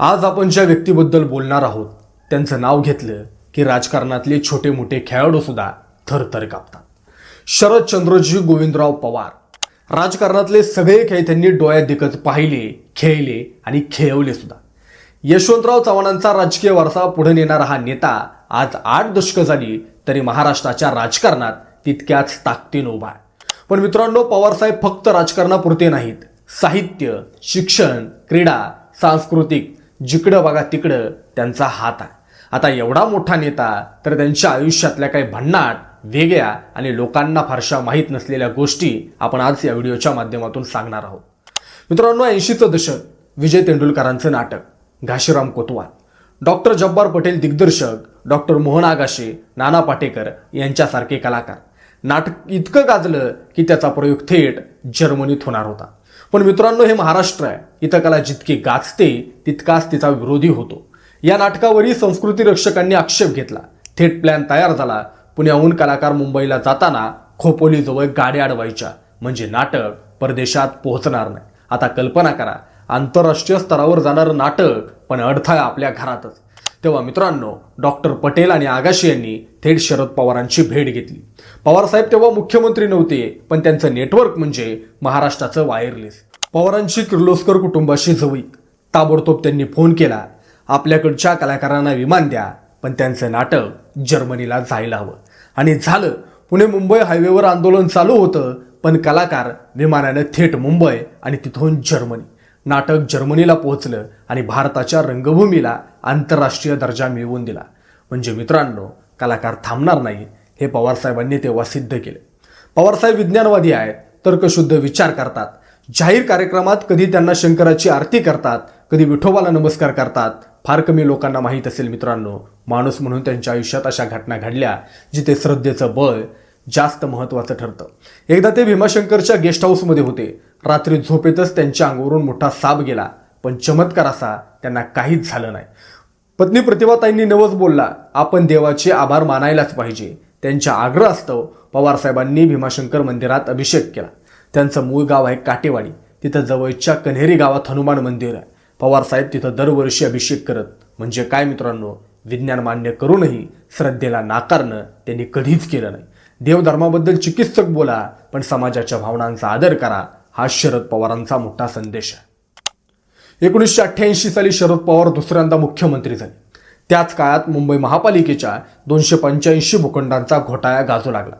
आज आपण ज्या व्यक्तीबद्दल बोलणार आहोत त्यांचं नाव घेतलं की राजकारणातले छोटे मोठे खेळाडूसुद्धा थरथर कापतात. शरदचंद्रजी गोविंदराव पवार राजकारणातले सगळे खेळ त्यांनी डोळ्यात दिकत पाहिले खेळले आणि खेळवले सुद्धा. यशवंतराव चव्हाणांचा राजकीय वारसा पुढे नेणारा हा नेता आज आठ दशकं झाली तरी महाराष्ट्राच्या राजकारणात तितक्याच ताकदीनं उभा आहे. पण मित्रांनो पवारसाहेब फक्त राजकारणापुरते नाहीत. साहित्य शिक्षण क्रीडा सांस्कृतिक जिकडं बघा तिकडं त्यांचा हात आहे. आता एवढा मोठा नेता तर त्यांच्या आयुष्यातल्या काही भन्नाट वेगळ्या आणि लोकांना फारशा माहीत नसलेल्या गोष्टी आपण आज या व्हिडिओच्या माध्यमातून सांगणार आहोत. मित्रांनो ऐंशीचं दशक विजय तेंडुलकरांचं नाटक घाशीराम कोतवाल. डॉक्टर जब्बार पटेल दिग्दर्शक डॉक्टर मोहन आगाशे नाना पाटेकर यांच्यासारखे कलाकार. नाटक इतकं गाजलं की त्याचा प्रयोग थेट जर्मनीत होणार होता. पण मित्रांनो हे महाराष्ट्र आहे. इथं कला जितकी गाजते तितकाच तिचा विरोधी होतो. या नाटकावरही संस्कृती रक्षकांनी आक्षेप घेतला. थेट प्लॅन तयार झाला. पुण्याहून कलाकार मुंबईला जाताना खोपोलीजवळ गाड्या अडवायच्या. म्हणजे नाटक परदेशात पोहोचणार नाही. आता कल्पना करा आंतरराष्ट्रीय स्तरावर जाणारं नाटक पण अडथळा आपल्या घरातच. तेव्हा मित्रांनो डॉक्टर पटेल आणि आगाशी यांनी थेट शरद पवारांची भेट घेतली. पवारसाहेब तेव्हा मुख्यमंत्री नव्हते पण त्यांचं नेटवर्क म्हणजे महाराष्ट्राचं वायरलेस पवारांची किर्लोस्कर कुटुंबाशी जवळीक. ताबडतोब त्यांनी फोन केला आपल्याकडच्या कलाकारांना विमान द्या पण त्यांचं नाटक जर्मनीला जायला हवं. आणि झालं पुणे मुंबई हायवेवर आंदोलन चालू होतं पण कलाकार विमानानं थेट मुंबई आणि तिथून जर्मनी. नाटक जर्मनीला पोहोचलं आणि भारताच्या रंगभूमीला आंतरराष्ट्रीय दर्जा मिळवून दिला. म्हणजे मित्रांनो कलाकार थांबणार नाही हे पवारसाहेबांनी तेव्हा सिद्ध केलं. पवारसाहेब विज्ञानवादी आहेत तर्कशुद्ध विचार करतात जाहीर कार्यक्रमात कधी त्यांना शंकराची आरती करतात कधी विठोबाला नमस्कार करतात फार कमी लोकांना माहीत असेल मित्रांनो माणूस म्हणून त्यांच्या आयुष्यात अशा घटना घडल्या जिथे श्रद्धेचं बळ जास्त महत्त्वाचं ठरतं. एकदा ते भीमाशंकरच्या गेस्ट हाऊसमध्ये होते रात्री झोपेतच त्यांच्या अंगावरून मोठा साप गेला पण चमत्कार असा त्यांना काहीच झालं नाही. पत्नी प्रतिभाताईंनी नवस बोलला आपण देवाचे आभार मानायलाच पाहिजे. त्यांच्या आग्रहास्तव पवारसाहेबांनी भीमाशंकर मंदिरात अभिषेक केला. त्यांचं मूळ गाव आहे काटेवाडी. तिथं जवळच्या कन्हेरी गावात हनुमान मंदिर आहे. पवारसाहेब तिथं दरवर्षी अभिषेक करत. म्हणजे काय मित्रांनो विज्ञान मान्य करूनही श्रद्धेला नाकारणं त्यांनी कधीच केलं नाही. देवधर्माबद्दल चिकित्सक बोला पण समाजाच्या भावनांचा आदर करा हा शरद पवारांचा मोठा संदेश आहे. एकोणीसशे अठ्ठ्याऐंशी साली शरद पवार दुसऱ्यांदा मुख्यमंत्री झाले. त्याच काळात मुंबई महापालिकेच्या दोनशे पंच्याऐंशी भूखंडांचा घोटाळा गाजू लागला.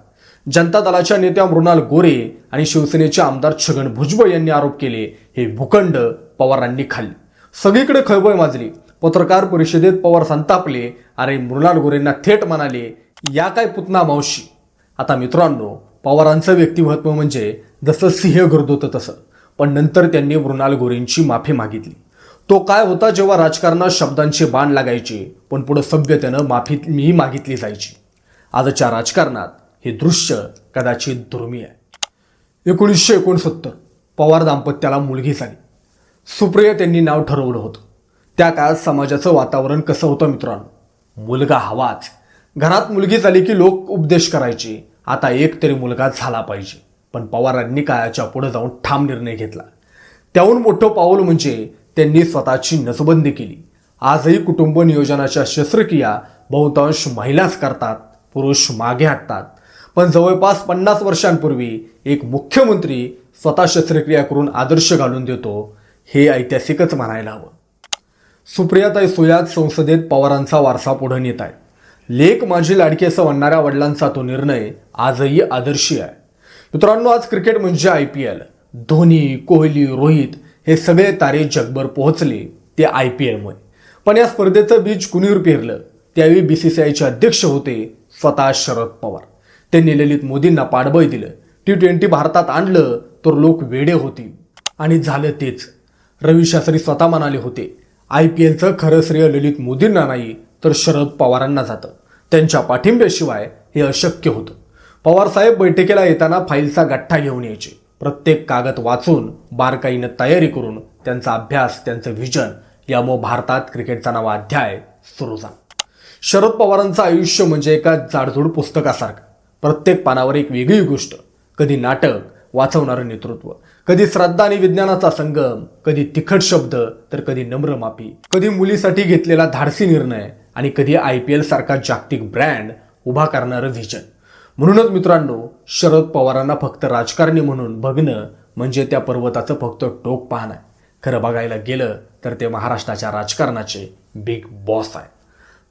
जनता दलाच्या नेत्या मृणाल गोरे आणि शिवसेनेचे आमदार छगन भुजबळ यांनी आरोप केले हे भूखंड पवारांनी खाल्ले. सगळीकडे खळबळ माजली. पत्रकार परिषदेत पवार संतापले अरे मृणाल गोरेंना थेट म्हणाले या काय पुतना मावशी? आता मित्रांनो पवारांचं व्यक्तिमत्व म्हणजे जसं सिंह गर्द होतं तसं. पण नंतर त्यांनी मृणाल गोरेंची माफी मागितली. तो काय होता जेव्हा राजकारणात शब्दांचे बाण लागायचे पण पुढं सभ्यतेनं माफी मी मागितली जायची. आजच्या राजकारणात हे दृश्य कदाचित दुर्मिळ आहे. एकोणीसशे एकोणसत्तर पवार दाम्पत्याला मुलगी झाली. सुप्रिया त्यांनी नाव ठरवलं होतं. त्या काळात समाजाचं वातावरण कसं होतं मित्रांनो? मुलगा हवाच. घरात मुलगी झाली की लोक उपदेश करायचे. आता एक तरी मुलगा झाला पाहिजे. पण पवारांनी काळाच्या पुढे जाऊन ठाम निर्णय घेतला. त्याहून मोठं पाऊल म्हणजे त्यांनी स्वतःची नसबंदी केली. आजही कुटुंब नियोजनाच्या शस्त्रक्रिया बहुतांश महिलाच करतात पुरुष मागे हटतात. पण जवळपास पन्नास वर्षांपूर्वी एक मुख्यमंत्री स्वतः शस्त्रक्रिया करून आदर्श घालून देतो हे ऐतिहासिकच म्हणायला हवं. सुप्रियाताई सुयात संसदेत पवारांचा वारसा पुढे नेत आहेत. लेख माझी लाडकी असं म्हणणाऱ्या वडिलांचा तो निर्णय आजही आदर्शी आहे. मित्रांनो आज क्रिकेट म्हणजे I P L. Dhoni Kohli Rohit हे सगळे तारे जगभर पोहोचले ते आय पी एलमुळे. पण या स्पर्धेचं बीज कुणीवर पेरलं? त्यावेळी बी सी सी आयचे अध्यक्ष होते स्वतः शरद पवार. त्यांनी ललित मोदींना पाठबळ दिलं. टी ट्वेंटी भारतात आणलं तर लोक वेडे होतील. आणि झालं तेच. रवी शास्त्री स्वतः म्हणाले होते आय पी एलचं खरं श्रेय ललित मोदींना नाही तर शरद पवारांना जातं. त्यांच्या पाठिंब्याशिवाय हे अशक्य होतं. पवारसाहेब बैठकीला येताना फाईलचा गठ्ठा घेऊन यायचे. प्रत्येक कागद वाचून बारकाईनं तयारी करून त्यांचा अभ्यास त्यांचं व्हिजन यामुळे भारतात क्रिकेटचा नवा अध्याय सुरू झाला. शरद पवारांचं आयुष्य म्हणजे एका जाडजूड पुस्तकासारखं. प्रत्येक पानावर एक वेगळी गोष्ट. कधी नाटक वाचवणारं नेतृत्व. कधी श्रद्धा आणि विज्ञानाचा संगम. कधी तिखट शब्द तर कधी नम्र माफी. कधी मुलीसाठी घेतलेला धाडसी निर्णय. आणि कधी आय पी एल सारखा जागतिक ब्रँड उभा करणारं व्हिजन म्हणूनच मित्रांनो शरद पवारांना फक्त राजकारणी म्हणून बघणं म्हणजे त्या पर्वताचं फक्त टोक पाहणं आहे. खरं बघायला गेलं तर ते महाराष्ट्राच्या राजकारणाचे बिग बॉस आहे.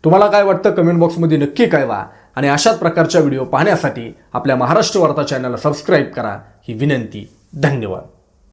तुम्हाला काय वाटतं कमेंट बॉक्समध्ये नक्की कळवा आणि अशाच प्रकारच्या व्हिडिओ पाहण्यासाठी आपल्या महाराष्ट्र वार्ता चॅनलला सबस्क्राईब करा. ही विनंती धन्यवाद.